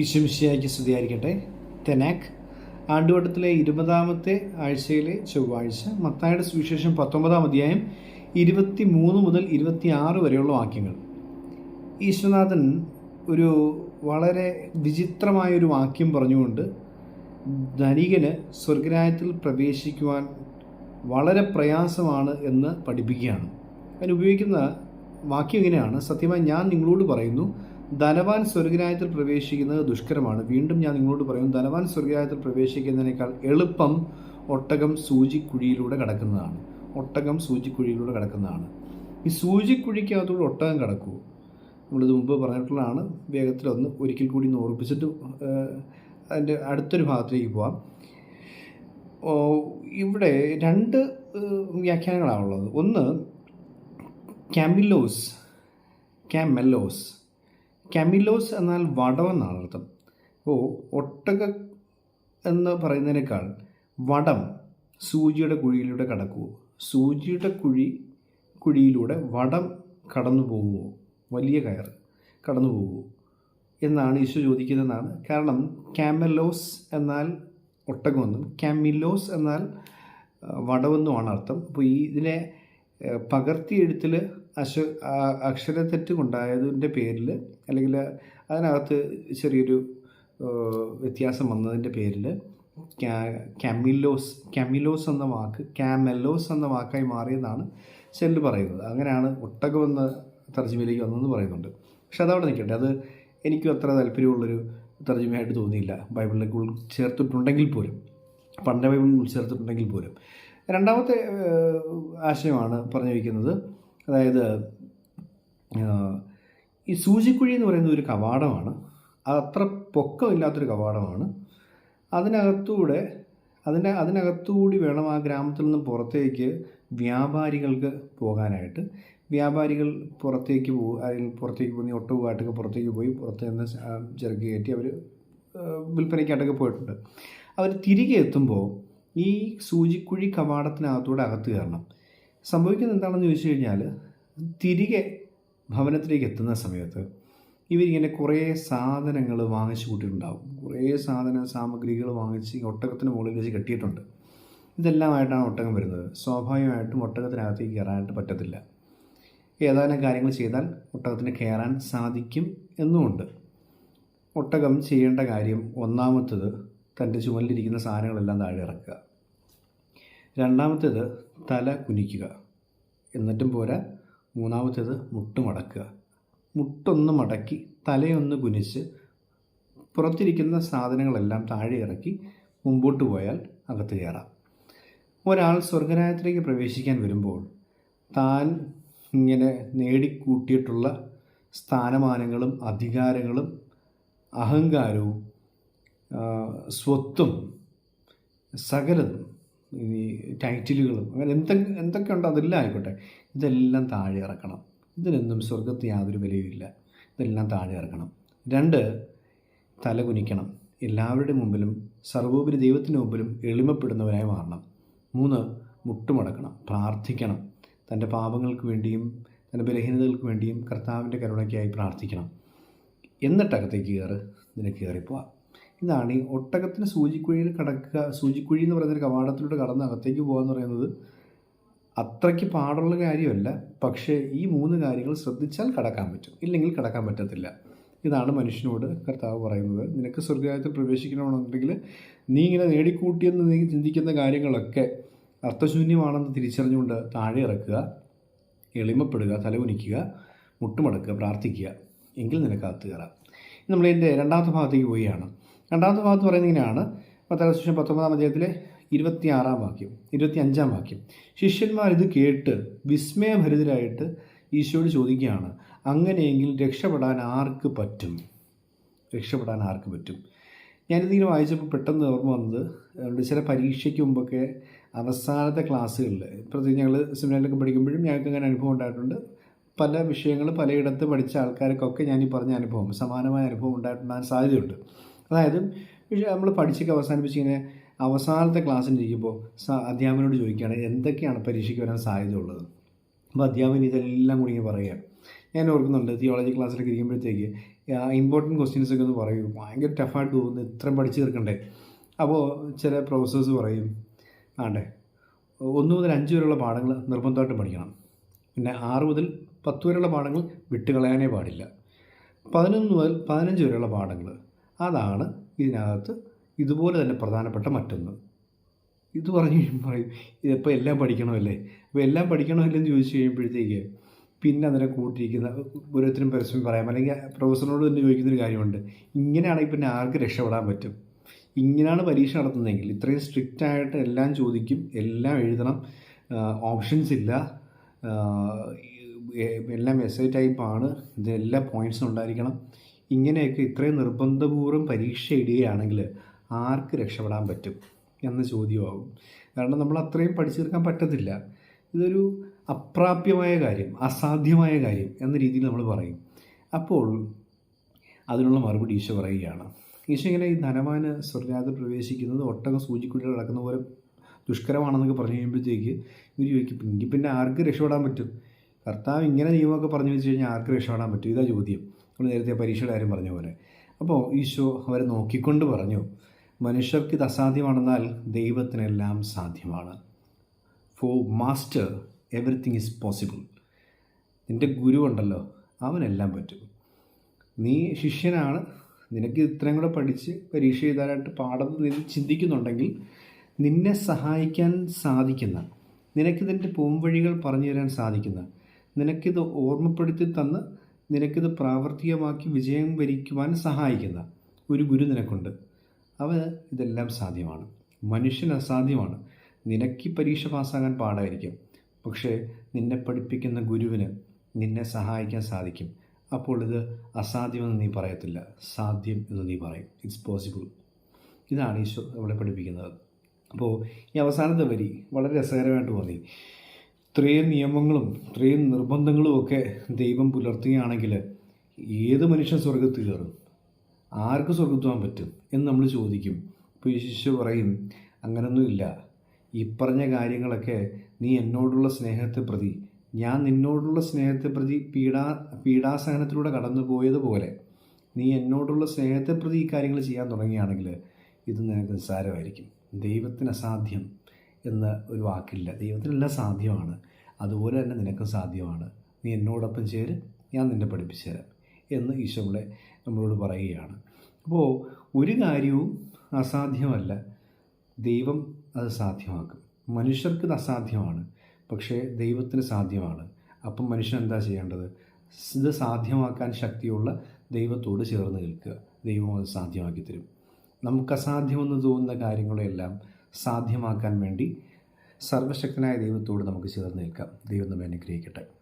ഈശ്വമിശിയായിക്ക് സ്തുതിയായിരിക്കട്ടെ തെനാക് ആണ്ടുവട്ടത്തിലെ ഇരുപതാമത്തെ ആഴ്ചയിലെ ചൊവ്വാഴ്ച മത്തായുടെ സുവിശേഷം പത്തൊമ്പതാം അധ്യായം ഇരുപത്തി മൂന്ന് മുതൽ ഇരുപത്തി ആറ് വരെയുള്ള വാക്യങ്ങൾ. ഈശ്വനാഥൻ ഒരു വളരെ വിചിത്രമായ ഒരു വാക്യം പറഞ്ഞുകൊണ്ട് ധനികന് സ്വർഗരാജ്യത്തിൽ പ്രവേശിക്കുവാൻ വളരെ പ്രയാസമാണ് എന്ന് പഠിപ്പിക്കുകയാണ്. അതിന് ഉപയോഗിക്കുന്ന വാക്യം ഇങ്ങനെയാണ് സത്യമായി ഞാൻ നിങ്ങളോട് പറയുന്നു ധനവാൻ സ്വർഗരായത്തിൽ പ്രവേശിക്കുന്നത് ദുഷ്കരമാണ്. വീണ്ടും ഞാൻ നിങ്ങളോട് പറയും ധനവാൻ സ്വർഗരായത്തിൽ പ്രവേശിക്കുന്നതിനേക്കാൾ എളുപ്പം ഒട്ടകം സൂചിക്കുഴിയിലൂടെ കടക്കുന്നതാണ്. ഒട്ടകം സൂചിക്കുഴിയിലൂടെ കടക്കുന്നതാണ്. ഈ സൂചിക്കുഴിക്കകത്തൂടെ ഒട്ടകം കടക്കൂ. നമ്മളിത് മുമ്പ് പറഞ്ഞിട്ടുള്ളതാണ്. വേഗത്തിൽ ഒന്ന് ഒരിക്കൽ കൂടി ഒന്ന് ഓർപ്പിച്ചിട്ട് അതിന്റെ അടുത്തൊരു ഭാഗത്തേക്ക് പോവാം. ഇവിടെ രണ്ട് വ്യാഖ്യാനങ്ങളാണുള്ളത്. ഒന്ന് ക്യാമ്പിലോസ് ക്യാമെല്ലോസ് ക്യാമിലോസ് എന്നാൽ വടമെന്നാണ് അർത്ഥം. അപ്പോൾ ഒട്ടക എന്ന് പറയുന്നതിനേക്കാൾ വടം സൂചിയുടെ കുഴിയിലൂടെ കടക്കുമോ സൂചിയുടെ കുഴി കുഴിയിലൂടെ വടം കടന്നു പോകുമോ വലിയ കയർ കടന്നു പോകുമോ എന്നാണ് ഈശോ ചോദിക്കുന്നതെന്നാണ്. കാരണം കാമലോസ് എന്നാൽ ഒട്ടകമെന്നും കാമിലോസ് എന്നാൽ വടമെന്നുമാണ് അർത്ഥം. അപ്പോൾ ഈ ഇതിനെ പകർത്തിയെഴുത്തിൽ അശ ആ- അക്ഷരത്തെറ്റ് കൊണ്ടായതിന്റെ പേരിൽ അല്ലെങ്കിൽ അതിനകത്ത് ചെറിയൊരു വ്യത്യാസം വന്നതിന്റെ പേരിൽ ക്യാമിലോസ് കാമിലോസ് എന്ന വാക്ക് കാമെല്ലോസ് എന്ന വാക്കായി മാറിയതാണ് ചെല്ല് പറയുന്നത്. അങ്ങനെയാണ് ഒട്ടകം എന്ന തർജമയിലേക്ക് വന്നതെന്ന് പറയുന്നുണ്ട്. പക്ഷെ അതവിടെ നിൽക്കട്ടെ. അത് എനിക്കും അത്ര താല്പര്യമുള്ളൊരു തർജമയായിട്ട് തോന്നിയില്ല. ബൈബിളിലേക്ക് ഉൾച്ചേർത്തിട്ടുണ്ടെങ്കിൽ പോലും. പണ്ട ബൈബിളിൽ ഉൾച്ചേർത്തിട്ടുണ്ടെങ്കിൽ പോലും. രണ്ടാമത്തെ ആശയമാണ് പറഞ്ഞു വയ്ക്കുന്നത് അതായത് ഈ സൂചിക്കുഴി എന്ന് പറയുന്ന ഒരു കവാടമാണ്. അത് അത്ര പൊക്കമില്ലാത്തൊരു കവാടമാണ്. അതിനകത്തൂടെ അതിന്റെ അതിനകത്തുകൂടി വേണം ആ ഗ്രാമത്തിൽ നിന്ന് പുറത്തേക്ക് വ്യാപാരികൾക്ക് പോകാനായിട്ട്. വ്യാപാരികൾ പുറത്തേക്ക് പോകും അതിൽ പുറത്തേക്ക് പോയി ഒട്ടുപാട്ടൊക്കെ പുറത്തേക്ക് പോയി പുറത്ത് നിന്ന് ചെറുക്ക് കയറ്റി അവർ വിൽപ്പനയ്ക്കായിട്ടൊക്കെ പോയിട്ടുണ്ട്. അവർ തിരികെ എത്തുമ്പോൾ ഈ സൂചിക്കുഴി കവാടത്തിനകത്തൂടെ അകത്ത് കയറണം. സംഭവിക്കുന്നത് എന്താണെന്ന് ചോദിച്ചു കഴിഞ്ഞാൽ തിരികെ ഭവനത്തിലേക്ക് എത്തുന്ന സമയത്ത് ഇവരിങ്ങനെ കുറേ സാധനങ്ങൾ വാങ്ങിച്ചു കൂട്ടിയിട്ടുണ്ടാവും. കുറേ സാധന സാമഗ്രികൾ വാങ്ങിച്ച് ഒട്ടകത്തിന് മുകളിൽ വെച്ച് കെട്ടിയിട്ടുണ്ട്. ഇതെല്ലാമായിട്ടാണ് ഒട്ടകം വരുന്നത്. സ്വാഭാവികമായിട്ടും ഒട്ടകത്തിനകത്തേക്ക് കയറാനായിട്ട് പറ്റത്തില്ല. ഏതാനും കാര്യങ്ങൾ ചെയ്താൽ ഒട്ടകത്തിന് കയറാൻ സാധിക്കും എന്നുമുണ്ട്. ഒട്ടകം ചെയ്യേണ്ട കാര്യം ഒന്നാമത്തത് തന്റെ ചുമലിലിരിക്കുന്ന സാധനങ്ങളെല്ലാം താഴെ ഇറക്കുക. രണ്ടാമത്തേത് തല കുനിക്കുക. എന്നിട്ടും പോരാ. മൂന്നാമത്തേത് മുട്ട് മടക്കുക. മുട്ടൊന്ന് മടക്കി തലയൊന്ന് കുനിച്ച് പുറത്തിരിക്കുന്ന സാധനങ്ങളെല്ലാം താഴെ ഇറക്കി മുമ്പോട്ട് പോയാൽ അകത്ത് കയറാം. ഒരാൾ സ്വർഗരാജ്യത്തിലേക്ക് പ്രവേശിക്കാൻ വരുമ്പോൾ താൻ ഇങ്ങനെ നേടിക്കൂട്ടിയിട്ടുള്ള സ്ഥാനമാനങ്ങളും അധികാരങ്ങളും അഹങ്കാരവും സ്വത്തും സകലതും ഈ ടൈറ്റിലുകളും അങ്ങനെ എന്തൊക്കെ എന്തൊക്കെ ഉണ്ടോ അതെല്ലാം ആയിക്കോട്ടെ. ഇതെല്ലാം താഴെ ഇറക്കണം. ഇതിനൊന്നും സ്വർഗത്ത് യാതൊരു വിലയുമില്ല. ഇതെല്ലാം താഴെ ഇറക്കണം. രണ്ട് തല കുനിക്കണം. എല്ലാവരുടെ മുമ്പിലും സർവോപരി ദൈവത്തിന് മുമ്പിലും എളിമപ്പെടുന്നവരായി മാറണം. മൂന്ന് മുട്ടുമടക്കണം. പ്രാർത്ഥിക്കണം. തന്റെ പാപങ്ങൾക്ക് വേണ്ടിയും തന്റെ ബലഹീനതകൾക്ക് വേണ്ടിയും കർത്താവിന്റെ കരുണയ്ക്കായി പ്രാർത്ഥിക്കണം. എന്നിട്ടകത്തേക്ക് കയറ്. നിനക്ക് കയറിപ്പോവാം. ഇതാണ് ഈ ഒട്ടകത്തിന് സൂചിക്കുഴിയിൽ കടക്കുക സൂചിക്കുഴി എന്ന് പറയുന്നൊരു കവാടത്തിലൂടെ കടന്ന് അകത്തേക്ക് പോകുക എന്ന് പറയുന്നത് അത്രയ്ക്ക് പാടുള്ള കാര്യമല്ല. പക്ഷേ ഈ മൂന്ന് കാര്യങ്ങൾ ശ്രദ്ധിച്ചാൽ കടക്കാൻ പറ്റും. ഇല്ലെങ്കിൽ കടക്കാൻ പറ്റത്തില്ല. ഇതാണ് മനുഷ്യനോട് കർത്താവ് പറയുന്നത്. നിനക്ക് സ്വർഗായത്തിൽ പ്രവേശിക്കണമെന്നുണ്ടെങ്കിൽ നീ ഇങ്ങനെ നേടിക്കൂട്ടിയെന്ന് നീ ചിന്തിക്കുന്ന കാര്യങ്ങളൊക്കെ അർത്ഥശൂന്യമാണെന്ന് തിരിച്ചറിഞ്ഞുകൊണ്ട് താഴെ ഇറക്കുക എളിമപ്പെടുക തലകുനിക്കുക മുട്ടുമടക്കുക പ്രാർത്ഥിക്കുക. എങ്കിൽ നിനക്ക് അകത്ത് കയറാം. നമ്മളിതിന്റെ രണ്ടാമത്തെ ഭാഗത്തേക്ക് പോവുകയാണ്. രണ്ടാമത്തെ ഭാഗത്ത് പറയുന്നത് ഇങ്ങനെയാണ്. പത്താം ശിഷ്യൻ പത്തൊമ്പതാം അധ്യായത്തിലെ ഇരുപത്തിയാറാം വാക്യം ഇരുപത്തി അഞ്ചാം വാക്യം. ശിഷ്യന്മാർ ഇത് കേട്ട് വിസ്മയഭരിതരായിട്ട് ഈശോയോട് ചോദിക്കുകയാണ് അങ്ങനെയെങ്കിൽ രക്ഷപ്പെടാൻ ആർക്ക് പറ്റും? രക്ഷപ്പെടാൻ ആർക്ക് പറ്റും? ഞാനിതിങ്ങനെ വായിച്ചപ്പോൾ പെട്ടെന്ന് ഓർമ്മ വന്നത് അതുകൊണ്ട് ചില പരീക്ഷയ്ക്ക് മുമ്പൊക്കെ അവസാനത്തെ ക്ലാസ്സുകളിൽ പ്രത്യേകിച്ച് ഞങ്ങൾ സെമിനാറിലൊക്കെ പഠിക്കുമ്പോഴും ഞങ്ങൾക്ക് അങ്ങനെ അനുഭവം ഉണ്ടായിട്ടുണ്ട്. പല വിഷയങ്ങൾ പലയിടത്ത് പഠിച്ച ആൾക്കാർക്കൊക്കെ ഞാൻ ഈ പറഞ്ഞ അനുഭവം സമാനമായ അനുഭവം ഉണ്ടായിട്ടുണ്ടാകാൻ സാധ്യതയുണ്ട്. അതായത് നമ്മൾ പഠിച്ചൊക്കെ അവസാനിപ്പിച്ച് ഇങ്ങനെ അവസാനത്തെ ക്ലാസ്സിലിരിക്കുമ്പോൾ അധ്യാപകനോട് ചോദിക്കുകയാണ് എന്തൊക്കെയാണ് പരീക്ഷയ്ക്ക് വരാൻ സാധ്യത ഉള്ളത് അപ്പോൾ അധ്യാപകൻ ഇതെല്ലാം കൂടി ഇങ്ങനെ പറയുകയാണ് ഞാൻ ഓർക്കുന്നുണ്ട് തിയോളജി ക്ലാസ്സിലൊക്കെ ഇരിക്കുമ്പോഴത്തേക്ക് ഇമ്പോർട്ടന്റ് ക്വസ്റ്റ്യൻസ് ഒക്കെ ഒന്ന് പറയും. ഭയങ്കര ടഫായിട്ട് തോന്നുന്നു ഇത്രയും പഠിച്ചു തീർക്കണ്ടേ? അപ്പോൾ ചില പ്രൊഫസേഴ്സ് പറയും ആണ്ടേ ഒന്ന് മുതൽ അഞ്ച് വരെയുള്ള പാഠങ്ങൾ നിർബന്ധമായിട്ട് പഠിക്കണം. പിന്നെ ആറ് മുതൽ പത്ത് വരെയുള്ള പാഠങ്ങൾ വിട്ടുകളയാനേ പാടില്ല. പതിനൊന്ന് മുതൽ പതിനഞ്ച് വരെയുള്ള പാഠങ്ങൾ അതാണ് ഇതിനകത്ത് ഇതുപോലെ തന്നെ പ്രധാനപ്പെട്ട മറ്റൊന്ന്. ഇത് പറഞ്ഞു കഴിയുമ്പോൾ ഇതിപ്പോൾ എല്ലാം പഠിക്കണമല്ലേ? അപ്പോൾ എല്ലാം പഠിക്കണമല്ലേ എന്ന് ചോദിച്ചു കഴിയുമ്പോഴത്തേക്ക് പിന്നെ അതിനെ കൂട്ടിയിരിക്കുന്ന ഓരോരുത്തരും പരസ്യം പറയാം. അല്ലെങ്കിൽ പ്രൊഫസറിനോട് തന്നെ ചോദിക്കുന്നൊരു കാര്യമുണ്ട്. ഇങ്ങനെയാണെങ്കിൽ പിന്നെ ആർക്ക് രക്ഷപ്പെടാൻ പറ്റും? ഇങ്ങനെയാണ് പരീക്ഷ നടത്തുന്നതെങ്കിൽ ഇത്രയും സ്ട്രിക്റ്റ് ആയിട്ട് എല്ലാം ചോദിക്കും എല്ലാം എഴുതണം ഓപ്ഷൻസ് ഇല്ല എല്ലാം എസ്ഐ ടൈപ്പാണ് ഇത് എല്ലാ പോയിന്റ്സും ഉണ്ടായിരിക്കണം. ഇങ്ങനെയൊക്കെ ഇത്രയും നിർബന്ധപൂർവം പരീക്ഷ ഇടുകയാണെങ്കിൽ ആർക്ക് രക്ഷപ്പെടാൻ പറ്റും എന്ന ചോദ്യമാകും. കാരണം നമ്മൾ അത്രയും പഠിച്ചു തീർക്കാൻ പറ്റത്തില്ല. ഇതൊരു അപ്രാപ്യമായ കാര്യം അസാധ്യമായ കാര്യം എന്ന രീതിയിൽ നമ്മൾ പറയും. അപ്പോൾ അതിനുള്ള മറുപടി ഈശോ പറയുകയാണ്. ഈശോ ഇങ്ങനെ ഈ ധനവാന് സ്വർഗാത പ്രവേശിക്കുന്നത് ഒട്ടകം സൂചിക്കുള്ളിൽ കിടക്കുന്ന പോലെ ദുഷ്കരമാണെന്നൊക്കെ പറഞ്ഞു കഴിയുമ്പോഴത്തേക്ക് ഇവർ ചോദിക്കും എങ്കിൽ പിന്നെ ആർക്ക് രക്ഷപ്പെടാൻ പറ്റും? കർത്താവ് ഇങ്ങനെ നിയമമൊക്കെ പറഞ്ഞു വെച്ച് കഴിഞ്ഞാൽ ആർക്ക് രക്ഷപ്പെടാൻ പറ്റും? ഇതാ ചോദ്യം. നമ്മൾ നേരത്തെ പരീക്ഷയുടെ കാര്യം പറഞ്ഞ പോലെ. അപ്പോൾ ഈശോ അവരെ നോക്കിക്കൊണ്ട് പറഞ്ഞു മനുഷ്യർക്ക് ഇത് അസാധ്യമാണെന്നാൽ ദൈവത്തിനെല്ലാം സാധ്യമാണ്. For master everything is possible നിന്റെ ഗുരു ഉണ്ടല്ലോ അവനെല്ലാം പറ്റും. നീ ശിഷ്യനാണ് നിനക്ക് ഇത്രയും കൂടെ പഠിച്ച് പരീക്ഷ എഴുതാനായിട്ട് പാടത്ത് നീ ചിന്തിക്കുന്നുണ്ടെങ്കിൽ നിന്നെ സഹായിക്കാൻ സാധിക്കുന്ന നിനക്കിതിന്റെ പോംവഴികൾ പറഞ്ഞു തരാൻ സാധിക്കുന്ന നിനക്കിത് ഓർമ്മപ്പെടുത്തി തന്ന് നിനക്കിത് പ്രാവർത്തികമാക്കി വിജയം വരിക്കുവാൻ സഹായിക്കുന്ന ഒരു ഗുരു നിനക്കുണ്ട്. അവ ഇതെല്ലാം സാധ്യമാണ്. മനുഷ്യൻ അസാധ്യമാണ്. നിനക്ക് പരീക്ഷ പാസ്സാകാൻ പാടായിരിക്കും. പക്ഷേ നിന്നെ പഠിപ്പിക്കുന്ന ഗുരുവിന് നിന്നെ സഹായിക്കാൻ സാധിക്കും. അപ്പോൾ ഇത് അസാധ്യമെന്ന് നീ പറയത്തില്ല. സാധ്യം എന്ന് നീ പറയും. ഇറ്റ്സ് പോസിബിൾ ഇതാണ് ഈശോ നമ്മളെ പഠിപ്പിക്കുന്നത്. അപ്പോൾ ഈ അവസാനത്തെ വരി വളരെ രസകരമായിട്ട് തോന്നി. ഇത്രയും നിയമങ്ങളും ഇത്രയും നിർബന്ധങ്ങളും ഒക്കെ ദൈവം പുലർത്തുകയാണെങ്കിൽ ഏത് മനുഷ്യൻ സ്വർഗത്തിൽ കയറും? ആർക്ക് സ്വർഗത്തുവാൻ പറ്റും എന്ന് നമ്മൾ ചോദിക്കും. ഇപ്പോൾ ഈശോ പറയും അങ്ങനൊന്നുമില്ല ഈ പറഞ്ഞ കാര്യങ്ങളൊക്കെ നീ എന്നോടുള്ള സ്നേഹത്തെ പ്രതി. ഞാൻ നിന്നോടുള്ള സ്നേഹത്തെ പ്രതി പീഡാ പീഡാസഹനത്തിലൂടെ കടന്നു പോയതുപോലെ നീ എന്നോടുള്ള സ്നേഹത്തെ പ്രതി ഈ കാര്യങ്ങൾ ചെയ്യാൻ തുടങ്ങുകയാണെങ്കിൽ ഇത് നിനക്ക് നിസ്സാരമായിരിക്കും. ദൈവത്തിന് അസാധ്യം. എന്ന ഒരു വാക്കില്ല. ദൈവത്തിനെല്ലാം സാധ്യമാണ്. അതുപോലെ തന്നെ നിനക്കും സാധ്യമാണ്. നീ എന്നോടൊപ്പം ചേര് ഞാൻ നിന്നെ പഠിപ്പിച്ചു തരാം എന്ന് ഈശോളെ നമ്മളോട് പറയുകയാണ്. അപ്പോൾ ഒരു കാര്യവും അസാധ്യമല്ല. ദൈവം അത് സാധ്യമാക്കും. മനുഷ്യർക്ക് ഇത് അസാധ്യമാണ്. പക്ഷേ ദൈവത്തിന് സാധ്യമാണ്. അപ്പം മനുഷ്യൻ എന്താ ചെയ്യേണ്ടത്? ഇത് സാധ്യമാക്കാൻ ശക്തിയുള്ള ദൈവത്തോട് ചേർന്ന് നിൽക്കുക. ദൈവം അത് സാധ്യമാക്കി തരും നമുക്ക് അസാധ്യമെന്ന് തോന്നുന്ന കാര്യങ്ങളെല്ലാം സാധ്യമാക്കാൻ വേണ്ടി സർവശക്തനായ ദൈവത്തോട് നമുക്ക് ചേർന്ന് നിൽക്കാം. ദൈവം നമ്മെ അനുഗ്രഹിക്കട്ടെ.